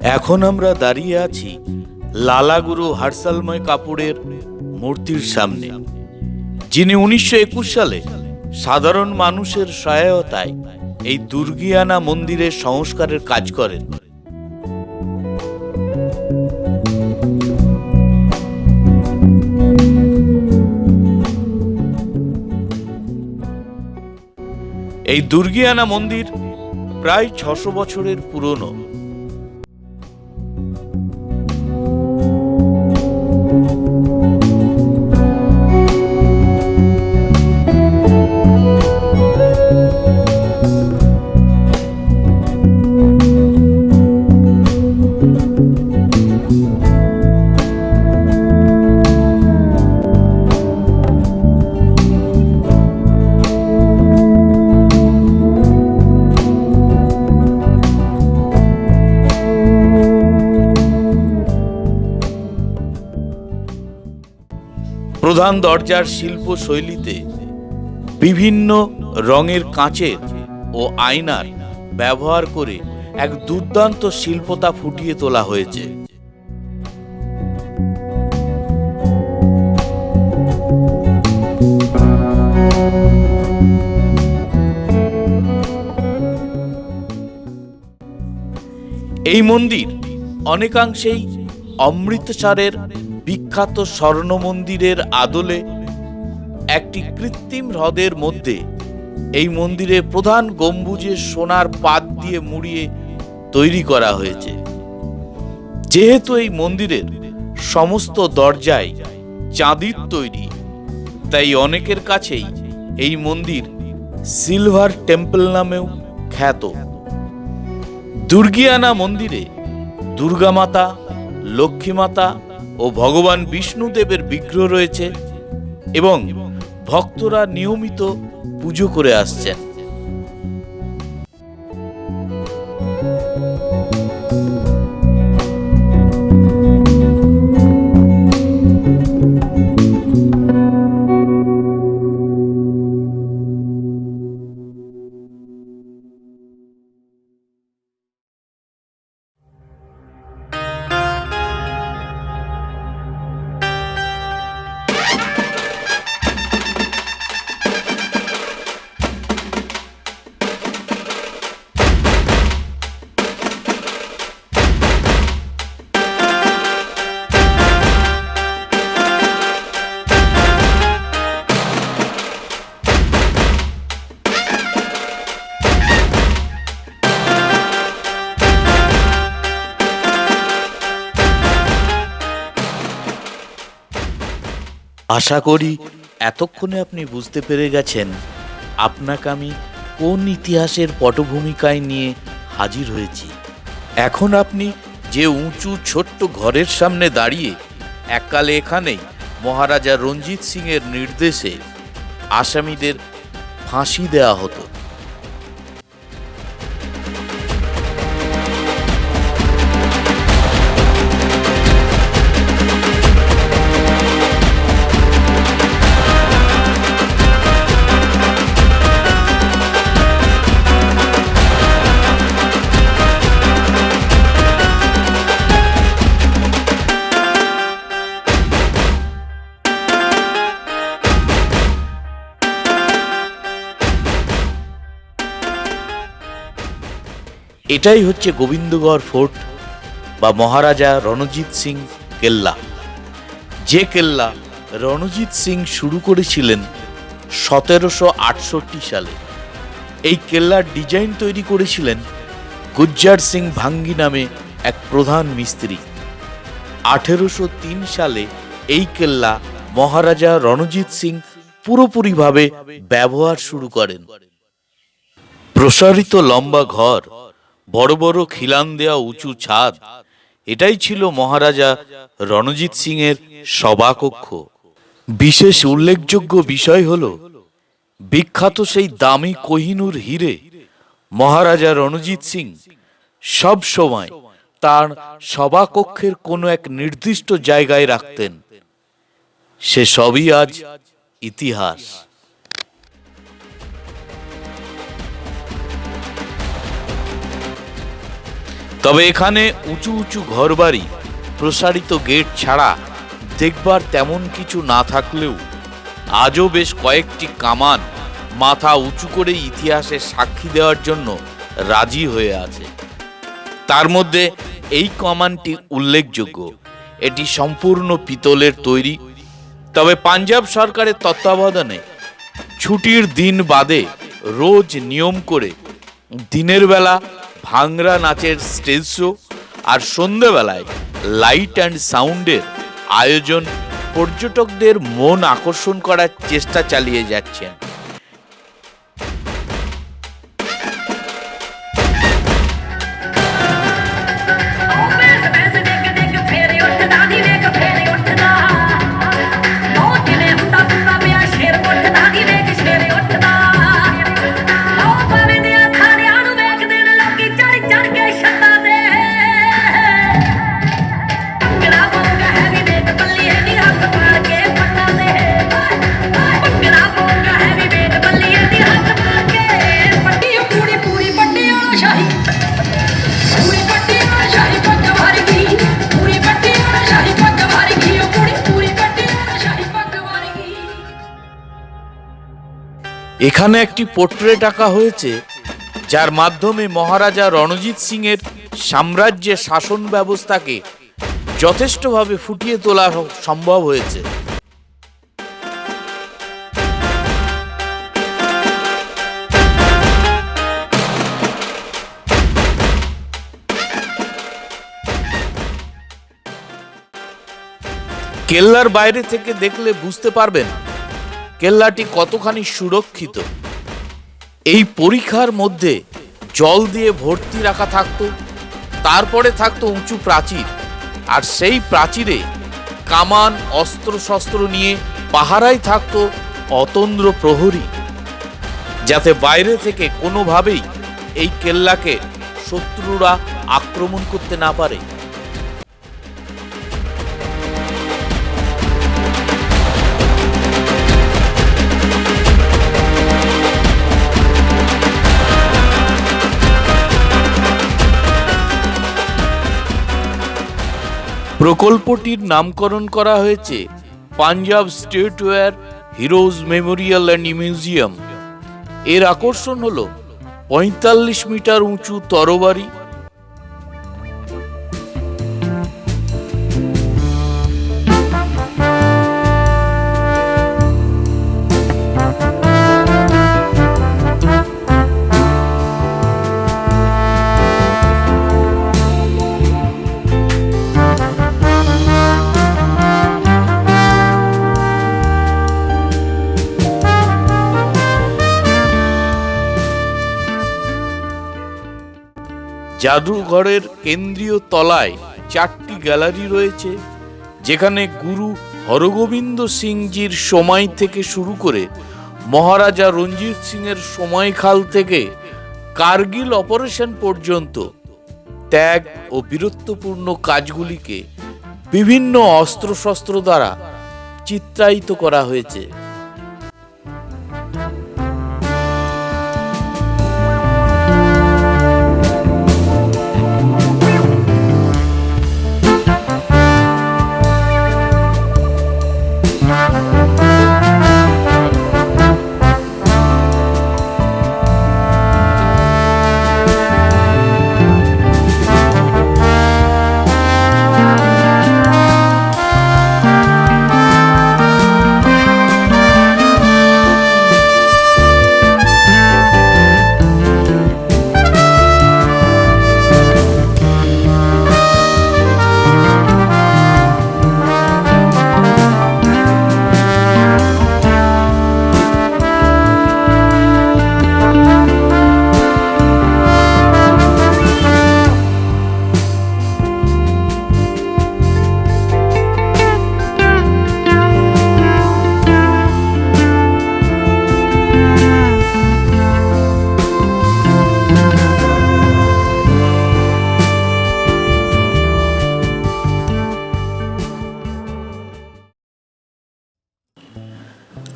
এখন আমরা দাঁড়িয়ে আছি লালাগুরু হারসালময় কাপুরের মূর্তির সামনে, যিনি উনিশশো একুশ সালে সাধারণ মানুষের সহায়তায় এই দুর্গিয়ানা মন্দিরের সংস্কারের কাজ করেন। এই দুর্গিয়ানা মন্দির প্রায় ছশো বছরের পুরনো। প্রধান দরজার শিল্প শৈলীতে বিভিন্ন রঙের কাঁচের ও আয়নার ব্যবহার করে এক দুর্দান্ত শিল্পতা ফুটিয়ে তোলা হয়েছে। এই মন্দির অনেকাংশেই অমৃতসরের বিখ্যাত স্বর্ণ মন্দিরের আদলে একটি কৃত্রিম হ্রদের মধ্যে এই মন্দিরে প্রধান গম্বুজে সোনার পাত দিয়ে মুড়িয়ে তৈরি করা হয়েছে। যেহেতু এই মন্দিরের সমস্ত দরজায় চাঁদির তৈরি, তাই অনেকের কাছেই এই মন্দির সিলভার টেম্পল নামেও খ্যাত। দুর্গিয়ানা মন্দিরে দুর্গা মাতা লক্ষ্মী মাতা ও ভগবান বিষ্ণুদেবের বিগ্রহ রয়েছে এবং ভক্তরা নিয়মিত পুজো করে আসছেন। আশা করি এতক্ষণে আপনি বুঝতে পেরে গেছেন আপনাকে আমি কোন ইতিহাসের পটভূমিকায় নিয়ে হাজির হয়েছি। এখন আপনি যে উঁচু ছোট্ট ঘরের সামনে দাঁড়িয়ে এককালে এখানেই মহারাজা রঞ্জিত সিংয়ের নির্দেশে আসামিদের ফাঁসি দেওয়া হতো। এটাই হচ্ছে গোবিন্দগড় ফোর্ট বা মহারাজা রণজিৎ সিং কেল্লা। যে কেল্লা রণজিৎ সিং শুরু করেছিলেন সতেরোশো আটষট্টি সালে। এই কেল্লার ডিজাইন তৈরি করেছিলেন গুজ্জার সিং ভাঙ্গি নামে এক প্রধান মিস্ত্রি। আঠেরোশো তিন সালে এই কেল্লা মহারাজা রণজিৎ সিং পুরোপুরিভাবে ব্যবহার শুরু করেন। প্রসারিত লম্বা ঘর বড় বড় খিলান দেওয়া উঁচু ছাদ। এটাই ছিল মহারাজা রণজিৎ সিং এর সভাকক্ষ। বিশেষ উল্লেখযোগ্য বিষয় হল, বিখ্যাত সেই দামি কোহিনুর হিরে মহারাজা রণজিৎ সিং সব সময় তার সভাকক্ষের কোনো এক নির্দিষ্ট জায়গায় রাখতেন। সে সবই আজ ইতিহাস। তবে এখানে উঁচু উঁচু ঘরবাড়ি, প্রসারিত গেট ছাড়া দেখবার তেমন কিছু না থাকলেও আজও বেশ কয়েকটি কামান মাথা উঁচু করে ইতিহাসে সাক্ষী দেওয়ার জন্য রাজি হয়ে আছে। তার মধ্যে এই কমানটি উল্লেখযোগ্য। এটি সম্পূর্ণ পিতলের তৈরি। তবে পাঞ্জাব সরকারের তত্ত্বাবধানে ছুটির দিন বাদে রোজ নিয়ম করে দিনের বেলা ভাংরা নাচের স্টেজ শো আর সন্ধেবেলায় লাইট অ্যান্ড সাউন্ডের আয়োজন পর্যটকদের মন আকর্ষণ করার চেষ্টা চালিয়ে যাচ্ছেন। এখানে একটি পোর্ট্রেট আঁকা হয়েছে, যার মাধ্যমে মহারাজা রণজিৎ সিং এর সাম্রাজ্যের শাসন ব্যবস্থাকে যথেষ্টভাবে ফুটিয়ে তোলা সম্ভব হয়েছে। কেল্লার বাইরে থেকে দেখলে বুঝতে পারবেন কেল্লাটি কতখানি সুরক্ষিত? এই পরীক্ষার মধ্যে জল দিয়ে ভর্তি রাখা থাকতো, তারপরে থাকতো উঁচু প্রাচীর, আর সেই প্রাচীরে কামান অস্ত্র শস্ত্র নিয়ে পাহারায় থাকত অতন্দ্র প্রহরী, যাতে বাইরে থেকে কোনোভাবেই এই কেল্লাকে শত্রুরা আক্রমণ করতে না পারে। প্রকল্পটির নামকরণ করা হয়েছে Punjab state war heroes memorial and museum. এর আকর্ষণ হল পঁয়তাল্লিশ মিটার উঁচু তরবারি জাদুঘরের কেন্দ্রীয় তলায় চারটি গ্যালারি রয়েছে, যেখানে গুরু হরগোবিন্দ সিংজির সময় থেকে শুরু করে মহারাজা রঞ্জিত সিংয়ের সময়কাল থেকে কার্গিল অপারেশন পর্যন্ত ত্যাগ ও বীরত্বপূর্ণ কাজগুলিকে বিভিন্ন অস্ত্রশস্ত্র দ্বারা চিত্রায়িত করা হয়েছে।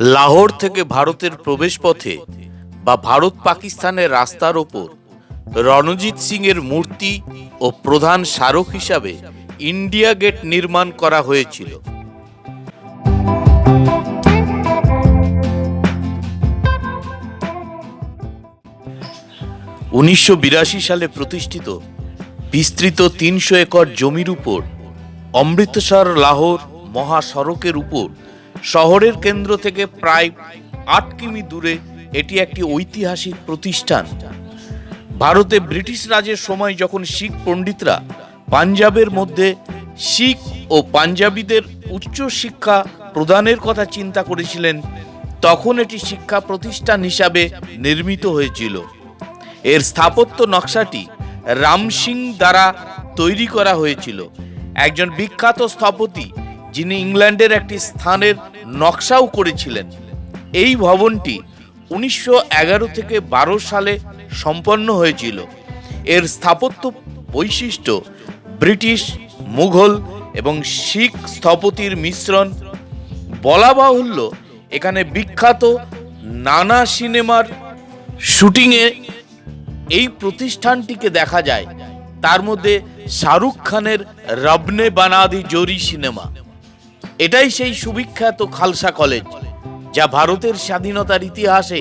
লাহোর থেকে ভারতের প্রবেশপথে বা ভারত পাকিস্তানের রাস্তার ওপর রণজিৎ সিং এর মূর্তি ও প্রধান স্মারক হিসাবে ইন্ডিয়া গেট নির্মাণ করা হয়েছিল। উনিশশো বিরাশি সালে প্রতিষ্ঠিত বিস্তৃত তিনশো একর জমির উপর অমৃতসর লাহোর মহাসড়কের উপর শহরের কেন্দ্র থেকে প্রায় আট কিমি দূরে এটি একটি ঐতিহাসিক প্রতিষ্ঠান। ভারতে ব্রিটিশ রাজের সময় যখন শিখ পণ্ডিতরা পাঞ্জাবের মধ্যে শিখ ও পাঞ্জাবিদের উচ্চ শিক্ষা প্রদানের কথা চিন্তা করেছিলেন, তখন এটি শিক্ষা প্রতিষ্ঠান হিসাবে নির্মিত হয়েছিল। এর স্থাপত্য নকশাটি রাম সিং দ্বারা তৈরি করা হয়েছিল। একজন বিখ্যাত স্থপতি যিনি ইংল্যান্ডের একটি স্থানের নকশাও করেছিলেন। এই ভবনটি উনিশশো এগারো থেকে বারো সালে সম্পন্ন হয়েছিল। এর স্থাপত্য বৈশিষ্ট্য ব্রিটিশ, মুঘল এবং শিখ স্থপতির মিশ্রণ। বলা বাহুল্য, এখানে বিখ্যাত নানা সিনেমার শুটিংয়ে এই প্রতিষ্ঠানটিকে দেখা যায়। তার মধ্যে শাহরুখ খানের রবনে বানাদি জোরি সিনেমা। এটাই সেই সুবিখ্যাত খালসা কলেজ যা ভারতের স্বাধীনতার ইতিহাসে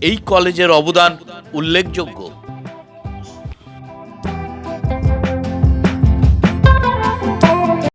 এই কলেজের অবদান উল্লেখযোগ্য।